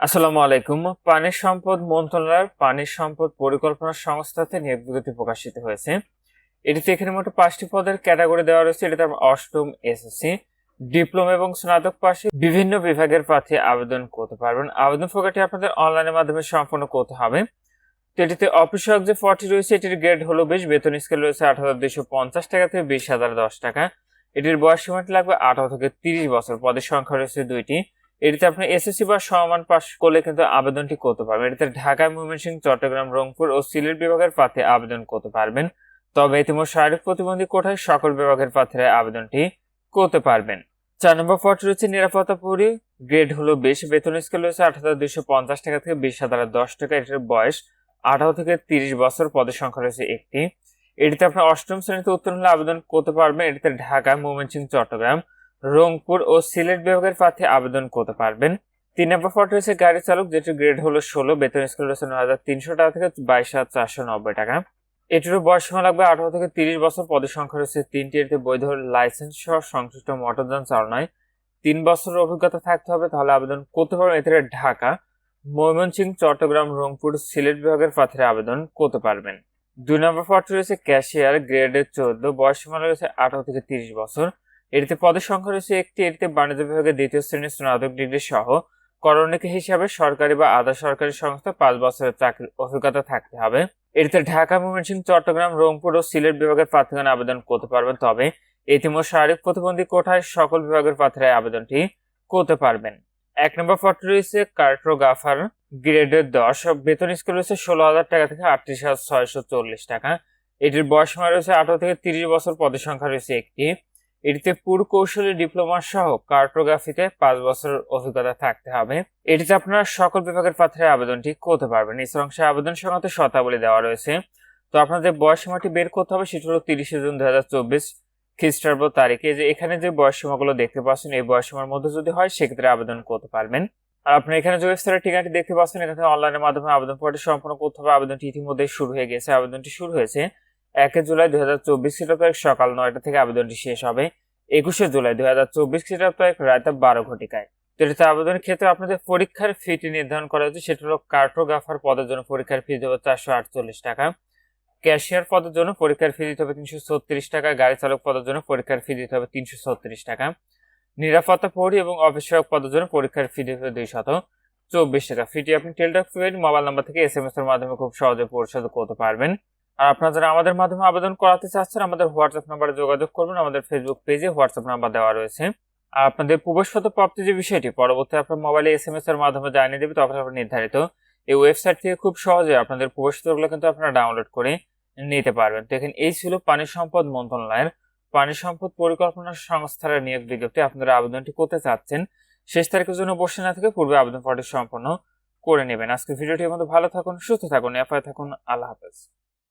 আসসালামু আলাইকুম। পানি সম্পদ মন্ত্রণালয়ের পানি সম্পদ পরিকল্পনা সংস্থাতে নিয়োগ বিজ্ঞপ্তি প্রকাশিত হয়েছে। এটিতে এখানে মোট পাঁচটি পদের ক্যাটাগরি দেওয়া রয়েছে। এটিতে অষ্টম এসএসসি, ডিপ্লোমা এবং স্নাতক পাশে বিভিন্ন বিভাগের প্রার্থী আবেদন করতে পারবেন। আবেদন প্রক্রিয়াটি আপনাদের অনলাইনের মাধ্যমে সম্পন্ন করতে হবে। তো এটিতে অফিসক যে ফর্টি রয়েছে, এটির গ্রেড হলো বেশ, বেতন স্কেল রয়েছে আট হাজার দুইশো পঞ্চাশ টাকা থেকে বিশ হাজার দশ টাকা। এটির বয়স সীমাটি লাগবে আঠারো থেকে তিরিশ বছর। পদের সংখ্যা রয়েছে দুইটি। এটিতে আপনি এসএসসি বা সমান পাস করলে কিন্তু আবেদনটি করতে পারবেন। এটিতে ঢাকা, ময়মনসিংহ, চট্টগ্রাম, রংপুর ও সিলেট বিভাগের প্রার্থী আবেদন করতে পারবেন। তবে ইতিমধ্যে শারীরিক প্রতিবন্ধী কোঠায় সকল বিভাগের প্রার্থীরা আবেদনটি করতে পারবেন। চার নম্বর পদ রয়েছে নিরাপত্তা পরি। গ্রেড হলো বেশ, বেতন স্কেল রয়েছে আট হাজার দুইশো পঞ্চাশ টাকা থেকে বিশ হাজার দশ টাকা। এটির বয়স আঠারো থেকে তিরিশ বছর। পদের সংখ্যা রয়েছে একটি। এটিতে আপনার অষ্টম শ্রেণীতে উত্তীর্ণ হলে আবেদন করতে পারবেন। এটিতে ঢাকা, ময়মনসিংহ, চট্টগ্রাম রংপুর ও সিলেট বিভাগের প্রার্থী আবেদন করতে পারবেন। তিন নম্বর পদ রয়েছে গাড়ি চালক, যেটির গ্রেড হলো ষোলো, বেতন স্কেল রয়েছে নয় হাজার তিনশো টাকা থেকে বাইশ হাজার চারশো নব্বই টাকা। এটিরও সীমা লাগবে আঠারো থেকে তিরিশ বছর, পদের সংখ্যা রয়েছে তিনটি এটিতে বৈধ লাইসেন্স সহ সংশ্লিষ্ট মোটরযান চালনায় তিন বছরের অভিজ্ঞতা থাকতে হবে, তাহলে আবেদন করতে পারবেন এতে ঢাকা। ময়মনসিংহ, চট্টগ্রাম, রংপুর, সিলেট বিভাগের প্রার্থীরা আবেদন করতে পারবেন। দুই নম্বর পদ রয়েছে ক্যাশিয়ার গ্রেডের চোদ্দ সীমা রয়েছে আঠারো থেকে তিরিশ বছর। এটিতে পদের সংখ্যা রয়েছে একটি, এটিতে বাণিজ্য বিভাগের দ্বিতীয় শ্রেণির স্নাতক ডিগ্রি সহ করণিক হিসাবে সরকারি বা আধা সরকারি সংস্থা পাঁচ বছরের চাকরির অভিজ্ঞতা থাকতে হবে। এটিতে ঢাকা, ময়মনসিংহ, চট্টগ্রাম, রংপুর ও সিলেট বিভাগের প্রার্থীগণ আবেদন করতে পারবেন। তবে ইতিমধ্যে শারীরিক প্রতিবন্ধী কোঠায় সকল বিভাগের প্রার্থীরা আবেদনটি করতে পারবেন। এক নম্বর পদ রয়েছে কার্টোগ্রাফার গ্রেডের দশ। বেতন স্কেল রয়েছে ষোলো হাজার টাকা থেকে আটত্রিশ হাজার ছয়শো চল্লিশ টাকা। এটির বয়স রয়েছে আঠারো থেকে তিরিশ বছর। পদের সংখ্যা রয়েছে একটি। এটিতে পুরকৌশলী ডিপ্লোমা সহ কার্টোগ্রাফিতে পাঁচ বছরের অভিজ্ঞতা থাকতে হবে। এটিতে আপনারা সকল বিভাগের পাত্রে আবেদনটি করতে পারবেন। এই অংশে আবেদন সংক্রান্ত শর্তাবলী দেওয়া রয়েছে। তো আপনাদের বয়স সীমাটি বের করতে হবে, সেটি হলো তিরিশে জুন দু হাজার চব্বিশ খ্রিস্টাব্দ তারিখে। যে এখানে যে বয়স সীমাগুলো দেখতে পাচ্ছেন, এই বয়স সীমার মধ্যে যদি হয়, সেক্ষেত্রে আবেদন করতে পারবেন। আর আপনি এখানে যে ওয়েবসাইটের ঠিকানাটি দেখতে পাচ্ছেন, এখানে অনলাইনের মাধ্যমে আবেদন পরটি সম্পূর্ণ করতে হবে। আবেদনটি ইতিমধ্যে শুরু হয়ে গেছে। আবেদনটি শুরু হয়েছে একে জুলাই দুই হাজার চব্বিশ খ্রিস্টাব্দ সকাল নয়টা থেকে আবেদনটি শেষ হবে। একুশে জুলাই দুই হাজার চব্বিশ খ্রিস্টাব্দ রাত বারো ঘটিকায়। তো এটাতে আবেদনের ক্ষেত্রে আপনাদের পরীক্ষার ফিটি নির্ধারণ করা হয়েছে, সেটা হলো কার্টোগ্রাফার পদের জন্য পরীক্ষার ফি দেবে চারশো আটচল্লিশ টাকা, ক্যাশিয়ার পদের জন্য পরীক্ষার ফি দিতে হবে তিনশো ছত্রিশ টাকা, গাড়ি চালক পদের জন্য পরীক্ষার ফি দিতে হবে তিনশো ছত্রিশ টাকা, নিরাপত্তা প্রহরী এবং অফিস সহায়ক পদের জন্য পরীক্ষার ফি দিতে হবে দুই শত চব্বিশ টাকা। ফিটি আপনি টেলটক পেড মোবাইল নাম্বার থেকে এস এম এস এর মাধ্যমে খুব সহজে পরিশোধ করতে পারবেন। আর আপনারা যারা আমাদের মাধ্যমে আবেদন করাতে চাচ্ছেন, আমাদের হোয়াটসঅ্যাপ নাম্বারে যোগাযোগ করবেন, আমাদের ফেসবুক পেজে হোয়াটসঅ্যাপ নাম্বার দেওয়া রয়েছে। আর আপনাদের প্রবেশগত প্রাপ্তি যে বিষয়টি, পরবর্তী আপনার মোবাইলে এস এম এস এর মাধ্যমে জানিয়ে দেবে, তখন আপনার নির্ধারিত এই ওয়েবসাইট থেকে খুব সহজে আপনাদের প্রবেশপত্রগুলো কিন্তু আপনারা ডাউনলোড করে নিতে পারবেন। তো এখানে এই ছিল পানি সম্পদ মন্ত্রণালয়ের। পানি সম্পদ পরিকল্পনা সংস্থার নিয়োগ বিজ্ঞপ্তি। আপনারা আবেদনটি করতে চাচ্ছেন, শেষ তারিখের জন্য বসে না থেকে পূর্বে আবেদন পত্রটি সম্পন্ন করে নেবেন। আজকে ভিডিওটি মধ্যে ভালো থাকুন, সুস্থ থাকুন এফআই থাকুন। আল্লাহ হাফেজ।